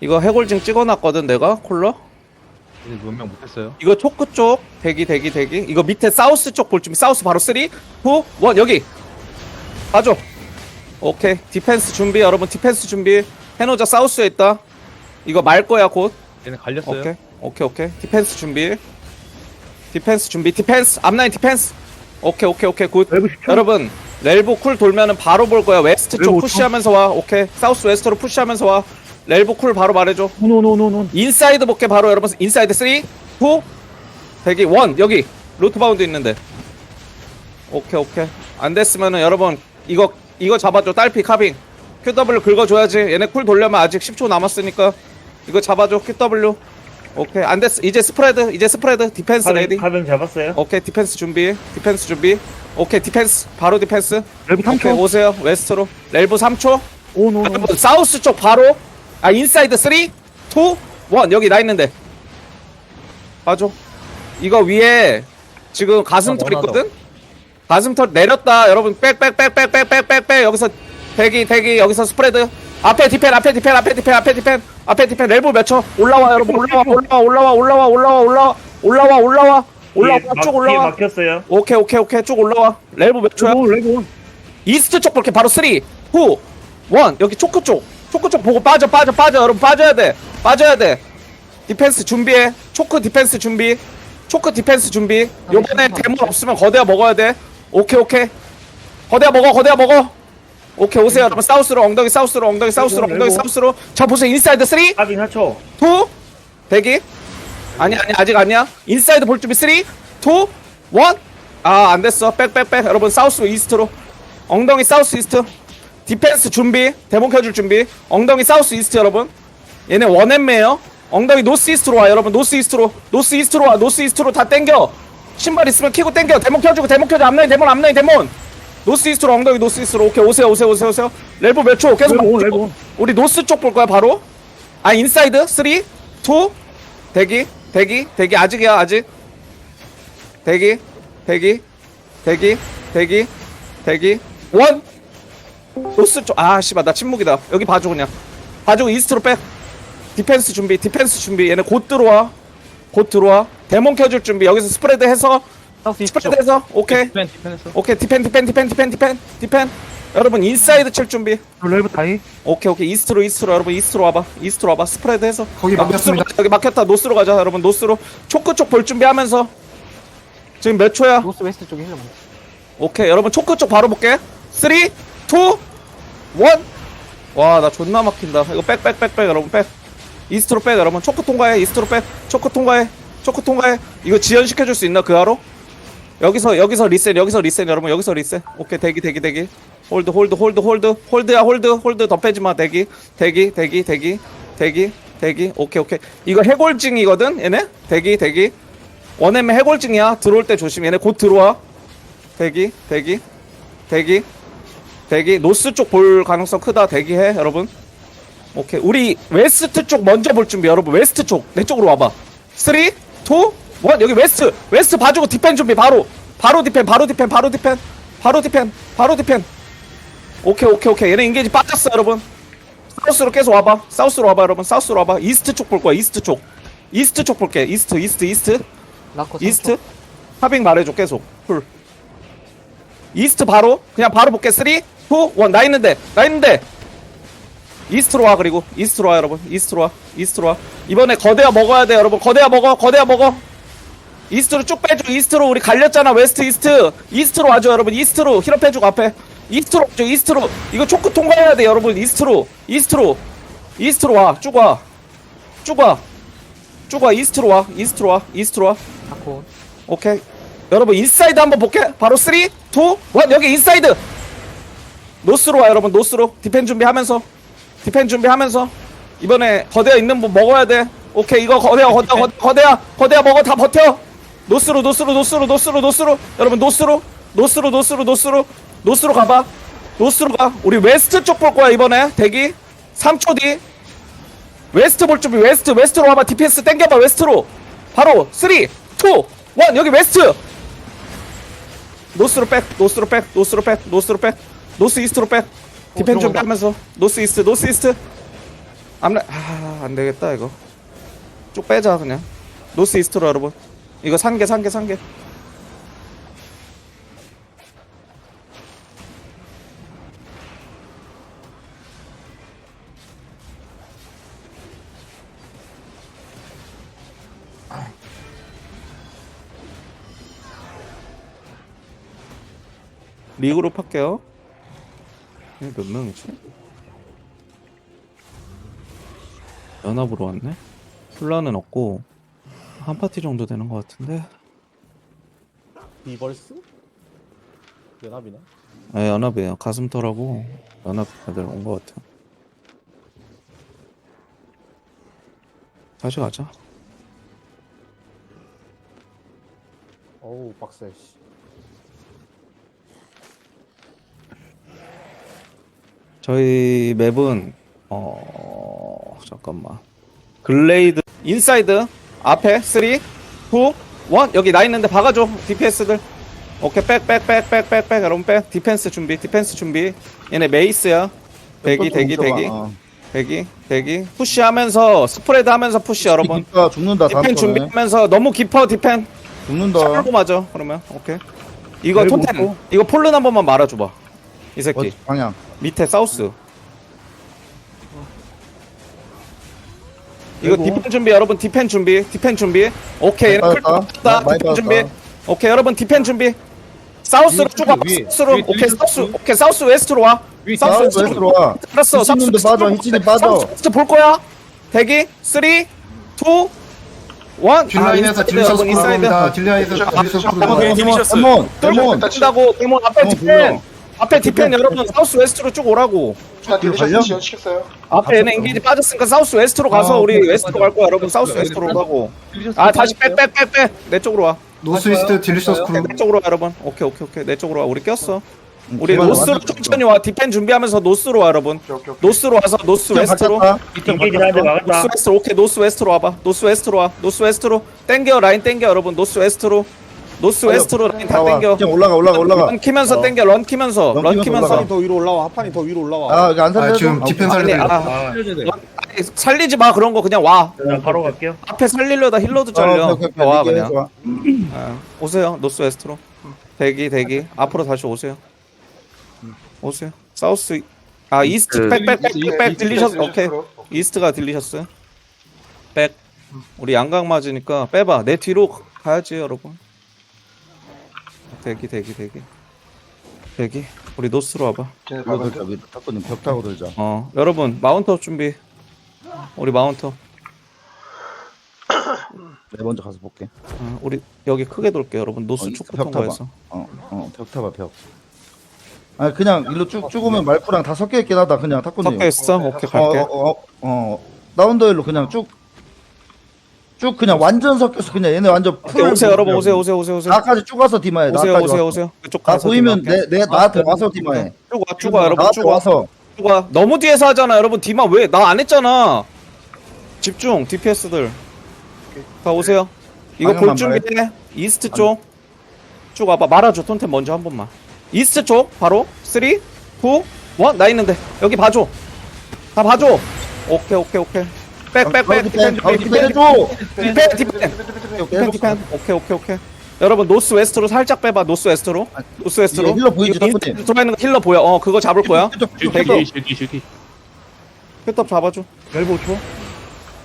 이거 해골징 찍어놨거든 내가? 콜러? 이제 몇명 못했어요. 이거 초크 쪽 대기 대기 대기. 이거 밑에 사우스 쪽 볼 준비 사우스 바로 3 2 1 여기. 봐줘. 오케이. 디펜스 준비 여러분. 디펜스 준비. 해노자 사우스에 있다. 이거 말 거야 곧. 얘네 갈렸어요. 오케이. 오케이 오케이. 디펜스 준비. 디펜스 준비. 디펜스. 앞라인 디펜스. 오케이 오케이 오케이. 굿. 렐브 10초. 여러분 렐보 쿨 돌면은 바로 볼 거야. 웨스트 쪽 푸시하면서 와. 오케이. 사우스 웨스트로 푸시하면서 와 렐보 쿨 바로 말해줘. 노노노노노. 인사이드 볼게 바로 여러분. 인사이드 3 2 대기 1 여기 루트 바운드 있는데. 오케이 오케이. 안 됐으면은 여러분 이거 이거 잡아줘. 딸피 카빙. QW 긁어줘야지. 얘네 쿨 돌려면 아직 10초 남았으니까 이거 잡아줘 QW 오케이 안 됐어 이제 스프레드 이제 스프레드. 디펜스 레디 가변 잡았어요. 오케이 디펜스 준비 디펜스 준비. 오케이 디펜스 바로 디펜스. 렐브 오케이 3초. 오세요 웨스트로. 렐브 3초? 오노노. 여러분 사우스 쪽 바로 아 인사이드 3 2 1 여기 나 있는데. 봐줘. 이거 위에 지금 가슴털 아. 있거든? 가슴털 내렸다. 여러분 빽빽빽빽빽빽빽빽. 여기서 대기 대기. 여기서 스프레드. 앞에 디펜 앞에 디펜 앞에 디펜 앞에 디펜. 앞에 디펜. 렐브 몇초? 올라와 여러분. 올라와 올라와 올라와 올라와 올라와 올라와. 올라와 올라와. 올라와 막- 쭉 올라와. 막혔어요. 오케이 오케이 오케이. 쭉 올라와. 렐브 몇 초야? 온. 이스트 쪽 볼게. 바로 3 2 1 여기 초크 쪽 초크 쪽 보고 빠져 빠져 빠져 여러분. 빠져야 돼. 빠져야 돼. 디펜스 준비해. 초크 디펜스 준비. 초크 디펜스 준비. 요번에 대문 없으면 거대야 먹어야 돼. 오케이 오케이. 거대야 먹어 거대야 먹어. 오케이 오세요. 여러분 사우스로 엉덩이 사우스로 엉덩이 사우스로 엉덩이. 사우스로. 자 보세요. 인사이드 3 2 가빙 4초. 대기. 아니 아니 아직 아니야. 인사이드 볼 준비 3 2 1 아 안됐어. 백 백백. 여러분 사우스로 이스트로. 엉덩이 사우스 이스트 디펜스 준비 대본 켜줄 준비. 엉덩이 사우스 이스트 여러분. 얘네 원앤매요. 엉덩이 노스 이스트로 와 여러분. 노스 이스트로. 노스 이스트로 와 노스 이스트로 다 땡겨. 신발 있으면 키고 땡겨. 대본 켜주고 대본 켜줘. 앞라인 대본 앞라인 대본. 노스 이스트로 엉덩이 노스 이스트로. 오케이 오세요 오세요 오세요 오세요. 렐브 몇초? 계속. 렐브 온. 우리 노스 쪽 볼 거야 바로. 아 인사이드. 3 2 대기 대기 대기. 아직이야 아직. 대기 대기 대기 대기 대기. 원 노스 쪽 아 씨발 나 침묵이다. 여기 봐줘 그냥. 봐주고 이스트로 백 디펜스 준비 디펜스 준비. 얘네 곧 들어와. 곧 들어와. 데몬 켜줄 준비. 여기서 스프레드 해서. 스프레드 해서. 오케이. 디펜 디펜했어. 오케이. 디펜 디펜 디펜 디펜 디펜 디펜. 여러분 인사이드 칠 준비. 렐브 다이. 오케이 오케이. 이스트로 이스트로. 여러분 이스트로 와봐. 이스트로 와봐. 스프레드 해서. 거기 아, 막혔습니다. 노스로 가자, 여기 막혔다. 노스로 가자 여러분. 노스로. 초크 쪽 볼 준비 하면서. 지금 몇 초야? 노스 웨스트 쪽에 힐러 많아. 오케이. 여러분 초크 쪽 바로 볼게. 3 2 1 와 나 존나 막힌다. 이거 백 백 백 백 여러분 백. 이스트로 백 여러분. 초크 통과해 이스트로 백. 초크 통과해 초크 통과해. 이거 지연시켜줄 수 있나 그 하로 여기서 여기서 리셋 여기서 리셋 여러분 여기서 리셋. 오케이 대기 대기 대기. 홀드 홀드 홀드 홀드. 홀드야 홀드. 홀드 더 빼지 마 대기. 대기 대기 대기. 대기 대기. 오케이 오케이. 이거 해골증이거든 얘네? 대기 대기. 원엠 해골증이야. 들어올 때 조심. 얘네 곧 들어와. 대기 대기. 대기 대기 노스 쪽 볼 가능성 크다 대기해 여러분. 오케이. 우리 웨스트 쪽 먼저 볼 준비 여러분. 웨스트 쪽 내 쪽으로 와봐. 3 2 1 여기 웨스트 웨스트 봐주고 디펜 준비 바로. 바로 디펜 바로 디펜 바로 디펜. 바로 디펜 바로 디펜. 오케이 오케이 오케이. 얘네 인게이지 빠졌어 여러분. 사우스로 계속 와봐. 사우스로 와봐 여러분. 사우스로 와봐. 이스트 쪽 볼 거야 이스트 쪽. 이스트 쪽 볼게 이스트 이스트 이스트. 라커 이스트. 하빙 말해줘 계속. 풀. 이스트 바로 그냥 바로 볼게. 3 2 1나 있는데. 나 있는데. 이스트로 와 그리고. 이스트로 와 여러분. 이스트로 와. 이스트로 와. 이번에 거대야 먹어야 돼 여러분. 거대야 먹어. 거대야 먹어. 이스트로 쭉 빼줘. 이스트로 우리 갈렸잖아. 웨스트 이스트. 이스트로 와줘 여러분. 이스트로. 힐업 해주고 앞에. 이스트로 와줘. 이스트로. 이거 초크 통과해야 돼 여러분. 이스트로. 이스트로. 이스트로 와쭉와쭉와. 쭉 와. 이스트로 와. 이스트로 와. 이스트로 와. 라커 오케이. 여러분 인사이드 한번 볼게. 바로 3 2 1 여기 인사이드 노스로 와 여러분. 노스로. 디펜 준비하면서. 디펜 준비하면서. 이번에 거대야 있는 분 먹어야 돼. 오케이 이거 거대야 거대야 거- 거대야 거대야 먹어 다 버텨. 노스로 노스로 노스로 노스로 노스로. 여러분 노스로. 노스로 노스로 노스로. 노스로 가봐. 노스로 가. 우리 웨스트 쪽 볼 거야 이번에. 대기. 3초 뒤. 웨스트 볼 준비. 웨스트 웨스트로 와봐. 디펜스 땡겨봐 웨스트로. 바로 3 2 1 여기 웨스트. 노스로 백 노스로 백 노스로 백 노스로 백 노스 이스트로 백. 디펜 들어온다. 준비하면서. 노스 이스트 노스 이스트. 암레 아 안 되겠다 이거. 쭉 빼자 그냥. 노스 이스트로 여러분. 이거 산개 산개 산개. 리그룹 할게요 이게 몇 명이지? 연합으로 왔네? 플라는 없고 한 파티 정도 되는 것 같은데 비벌스? 연합이네. 아 연합이에요 가슴털하고 연합 애들 온 것 같아 다시 가자 어우 빡세. 씨. 저희 맵은 어 잠깐만. 글레이드 인사이드 앞에 3 2 1 여기 나 있는데 박아줘 DPS들. 오케이 백 백 백 백 백백. 여러분 백. 디펜스 준비 디펜스 준비. 얘네 메이스야. 대기 대기 대기. 어. 대기 대기. 푸시하면서 스프레드 하면서 푸시 여러분. 죽는다 다음 디펜 준비하면서 너무 깊어 디펜. 죽는다. 살고 맞아 그러면. 오케이. 이거 잘 톤텐. 이거 폴른 한 번만 말아줘봐 이 새끼 어, 방향 밑에 사우스 이거 그리고- 디펜 준비 여러분 디펜 준비 디펜 준비 오케이 얘네 많이 클 받았다. 다 많이 디펜 준비. 오케이 여러분 디펜 준비 사우스로 위, 쭉 와. 위, 사우스로 위 오케이 들리셨어? 사우스 오케이 사우스 웨스트로 와 위, 사우스 사우스 웨스트로 와 알았어 히치님도 사우스 빠져, 웨스트로 히치님 빠져. 사우스 웨스트 볼 거야 대기 3 2 1 딜라인에서 딜리셔스 프로입니다. 딜라인에서 딜리셔스 프로. 데몬 데몬 데몬 데몬 앞에 어, 디펜. 앞에 디펜 여러분 사우스 웨스트로 쭉 오라고. 뒤로 갈려? 앞에 얘네 인게이지 빠졌으니까 사우스 웨스트로 가서 아, 우리 오케이. 웨스트로 갈 거야 여러분 사우스 웨스트로 가고. 아 다시 빼 빼 빼 빼. 내 쪽으로 와. 노스이스트 딜리셔스 프로. 내 쪽으로 와 여러분. 오케이 오케이 오케이. 내 쪽으로 와. 우리 꼈어. 음, 우리 기반 노스로 완전 천천히 와. 디펜 준비하면서 노스로 와 여러분. 노스로 와서 노스 웨스트로. 인게이지 막았다. 노스 웨스트로 오케이 노스 웨스트로 와봐 노스 웨스트로 와 노스 웨스트로. 땡겨 라인 땡겨 여러분. 노스 웨스트로 노스 웨스트로 라인 다. 땡겨. 그냥 올라가 올라가 올라가. 런 키면서 땡겨 런 키면서 런 런 키면서 키면서. 올라가. 하판이 더 위로 올라와. 하판이 더 위로 올라와. 아 이거 안 아, 살려줘? 지금 디펜 아니 살리려. 아 아, 아니, 살리지 마 그런 거 그냥 와. 나 바로 갈게요. 앞에 살리려다 힐러도 잘려. 어, 오케이, 와 그냥. 아, 오세요 노스 웨스트로. 대기 대기. 앞으로 다시 오세요. 오세요. 사우스 아 이스트 백백백백 들리셨어 오케이. 이스트가 들리셨어요? 백. 우리 양각 맞으니까 빼봐. 내 뒤로 가야지 여러분 대기 대기 대기. 대기. 우리 노스로 와봐. 위로 돌자 위로 탁구님 벽 타고 돌자. 어 여러분 마운트업 준비. 우리 마운트업 내 먼저 가서 볼게. 어, 우리 여기 크게 돌게 여러분. 노스 어, 축구 벽 타봐. 통과해서. 어어벽 타봐 벽. 아니 그냥 일로 쭉 쭉 오면 말프랑 다 섞여 있긴 하다 그냥. 탁구님 섞여 있어? 오케이 갈게. 어 어 어 어, 어, 다운더 일로 그냥 쭉 쭉 그냥 완전 섞여서 그냥 얘네 완전 오케이, 풀 오세요 여러분. 오세요 오세요 오세요 오세요. 나까지 쭉 와서 디마해 오세요 나까지 오세요 와서. 오세요. 그쪽 나 가서 보이면 디마 할게. 내, 내 나한테 와서 디마해. 쭉와 쭉와 여러분 나한테 쭉와. 와서. 쭉와. 너무 뒤에서 하잖아 여러분. 디마 왜? 나 안 했잖아. 집중 DPS들. 가 오세요. 이거 볼 방향만 준비 해. 이스트 쪽. 쭉 와봐. 말아줘 톤텐 먼저 한 번만. 이스트 쪽 바로. 3 2 1나 있는데. 여기 봐줘. 다 봐줘. 오케이 오케이 오케이 백백백 디펜 디펜. 디펜 해줘 디펜 디펜. 디펜. 디펜 오케이 오케이 오케이 여러분 노스 웨스트로 살짝 빼봐 노스 웨스트로. 노스 웨스트로. 힐러 보이지, 들어가 있는 거 힐러 보여. 어 그거 잡을 거야? 셋업 잡아줘. 멸보 초.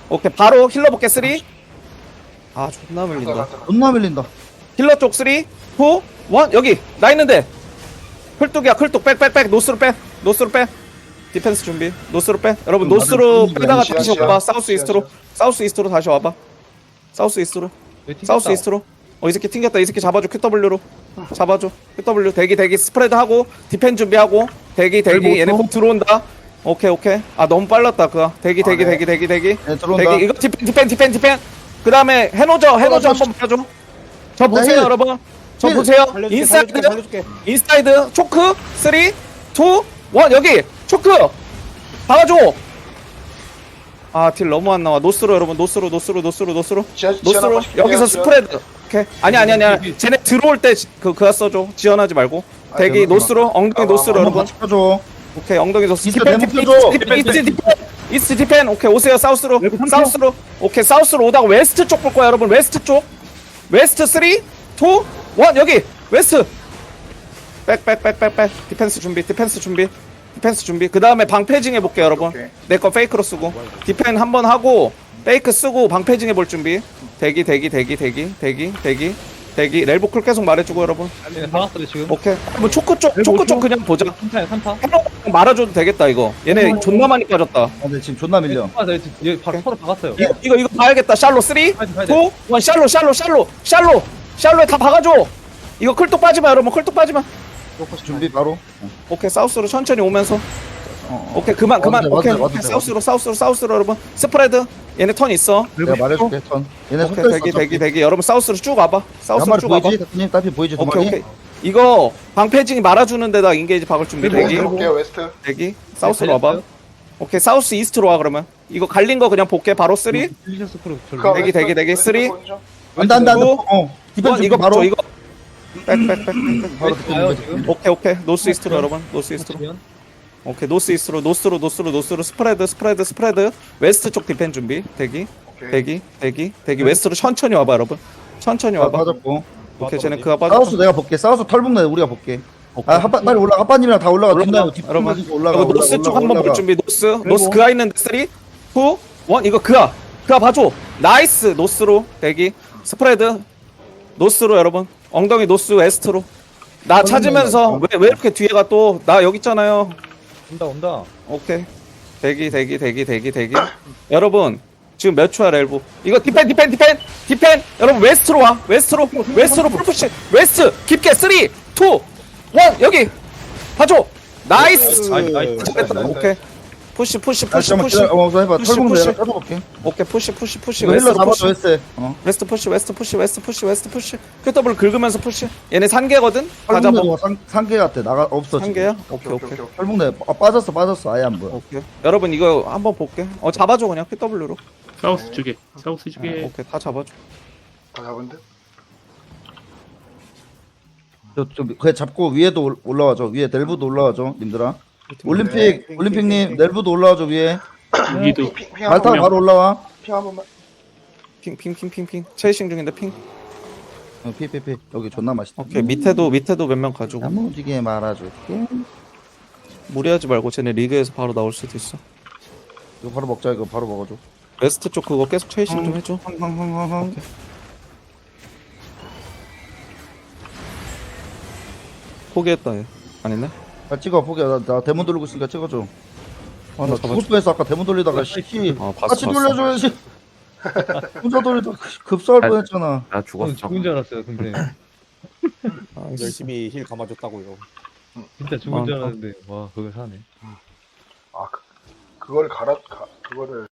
오케이 바로 힐러 볼게 3 아 존나 밀린다. 존나 밀린다. 힐러 쪽3 2 1 여기. 나 있는데. 클뚝이야 클뚝. 백 백 백. 노스로 빼. 노스로 빼 디펜스 준비. 노스로 빼. 여러분 음, 노스로 맞아. 빼다가 시야, 다시 시야. 와봐. 사우스 이스트로. 사우스 이스트로 다시 와봐. 사우스 이스트로. 사우스 이스트로. 어 이 새끼 튕겼다. 이 새끼 잡아줘. QW로. 잡아줘. QW 대기 대기. 스프레드 하고 디펜 준비하고. 대기 대기. 얘네 꼭 들어온다. 오케이 오케이. 아 너무 빨랐다 그거. 대기 대기 대기 대기 대기. 네, 들어온다. 대기. 이거 디펜 디펜 디펜 디펜. 그 다음에 해노저 해노저 한번 봐줘. 저 보세요 힐. 여러분. 저 힐. 보세요. 인사이드. 인사이드. 초크. 3 2 1 여기 초크 박아줘 아 딜 너무 안 나와 노스로 여러분 노스로 노스로 노스로 노스로 노스로 여기서 스프레드 오케이 아니 아니 아니 아니 쟤네 들어올 때 그 그거 써줘 지원하지 말고 대기 아, 노스로 엉덩이 노스로 한번 여러분 같이 펴줘 오케이 엉덩이 줬어 이스트 디펜 디펜. 디펜, 디펜 이스트 디펜 오케이 오세요 사우스로 사우스로 오케이 사우스로 오다가 웨스트 쪽 볼 거야 여러분 웨스트 쪽 웨스트 3 2 1 여기 웨스트 백 백 백 백 백 디펜스 준비 디펜스 준비 디펜스 준비. 그 다음에 방패징 해볼게요 여러분. 오케이. 내 거 페이크로 쓰고. 디펜 한 번 하고 페이크 쓰고 방패징 해볼 준비. 대기 대기 대기 대기 대기 대기 대기. 렐보클 계속 말해주고 여러분. 아니 사왔어요 지금. 오케이. 뭐 초크 쪽 초크 쪽? 그냥 보자. 3타야 3타. 헬로 말아줘도 되겠다 이거. 얘네 존나 많이 빠졌다. 아, 근데 지금 존나 밀려. 아, 네, 지금 얘 바로 서로 박았어요. 이거 이거 이거 봐야겠다. 샬로 3 2 1 파이팅, 파이팅. 샬로 샬로 샬로 샬로. 샬로에 다 박아줘. 이거 클톡 빠지마 여러분. 클톡 빠지마 준비 바로. 오케이 사우스로 천천히 오면서 어, 어. 오케이 그만 그만 와도 돼, 오케이 와도 돼, 사우스로 사우스로 사우스로 여러분 스프레드 얘네 턴 있어 내가 말해줄게 턴. 얘네 오케이 섞여 있어. 대기 대기 대기 여러분 사우스로 쭉 와봐 한 사우스로 마리 쭉 와봐 보이지? 대표님 따피 보이지? 두 오케이 마리? 오케이 이거 방패징이 말아주는 데다 인게이지 박을 준비 대기 볼게요 웨스트 대기 사우스로 와봐 오케이 사우스 이스트로 와 그러면 이거 갈린 거 그냥 볼게 바로 3 2 딜리셔스 크루 그 절로. 대기, 대기, 대기. 쓰리. 안돼 안돼. 오. 어. 디펜 준비 이거 바로. 바로 이거 백백백백 바로. 지금. 오케이 오케이 노스 이스트로 여러분 노스 이스트로 오케이 노스 이스트로 노스로 노스로 노스로 스프레드 스프레드 스프레드 웨스트 쪽 디펜 준비 대기 대기 대기 대기 웨스트로 천천히 와봐 여러분 천천히 아, 와봐 빠졌고. 오케이 쟤네 그가 사우스 빠졌어 내가 볼게. 사우스 털북내 우리가 볼게. 오케이. 아, 하빠 빨리 올라. 하빠님이랑 다 올라가. 올라가, 여러분. 올라가. 이거 노스 올라가, 쪽 한번 올라가. 볼 준비 노스 노스 그아 있는데 3 2 1 이거 그아 그아 봐줘 나이스 노스로 대기 스프레드 노스로 여러분 엉덩이 노스 웨스트로. 나 찾으면서 왜, 왜 이렇게 뒤에가 또? 나 여기 있잖아요. 온다 온다. 오케이. 대기 대기 대기 대기 대기. 여러분 지금 몇 초야 렐보 이거 디펜 디펜 디펜 디펜. 여러분 웨스트로 와. 웨스트로 웨스트로 풀푸시. 웨스트 깊게. 3 2 1 여기. 봐줘. 나이스. 나이스, 나이스. 잘했다. 오케이 푸시 푸시 아, 푸시 잠깐만 푸시. 어, 저 해봐. 푸시, 털북내 푸시. 내가 털어볼게. 오케이 푸시 푸시 푸시 이거 힐러 웨스트 잡아줘 푸시 했어. 어. 웨스트 푸시 웨스트 푸시 웨스트 푸시 웨스트 푸시 QW 긁으면서 푸시 얘네 산개거든 털북내가 상 상계 같아. 나가 없어. 지금. 산개야 오케이 오케이 털북내 아, 빠졌어 빠졌어. 아예 안 보여. 오케이 여러분 이거 한번 볼게 어 잡아줘 그냥 QW로 사우스 쪽에 사우스 쪽에 오케이 다 잡아줘 다 잡은 듯? 저, 저, 그냥 잡고 위에도 올- 올라와줘. 위에 넬브도 올라와줘. 님들아. 올림픽 네. 올림픽님 넬브도 올라와줘 위에. 여기도 말 타고 바로 올라와. 핑한 번만 핑핑핑핑핑 체이싱 중인데 핑 어, 피피피 여기 존나 맛있다. 오케이 밑에도 밑에도 몇 명 가지고 야무지게 말아줄게. 무리하지 말고 쟤네 리그에서 바로 나올 수도 있어 이거 바로 먹자. 이거 바로 먹어줘. 웨스트 쪽 그거 계속 체이싱 좀 해줘 황황황황. 포기했다 얘 아니네 아 찍어 포기야. 나, 나 데몬 돌리고 있으니까 찍어줘. 아나 죽을 뻔했어 아까 데몬 돌리다가 씨. 아 봤어 같이 봤어 돌려줘야지. 혼자 돌리다 급사할 뻔했잖아. 나 저는 죽은 줄 알았어요 근데 아, 열심히 힐 감아줬다고요. 진짜 죽은 아, 줄 아. 알았는데 와 그걸 사네. 아 그, 그거를 갈아 가, 그거를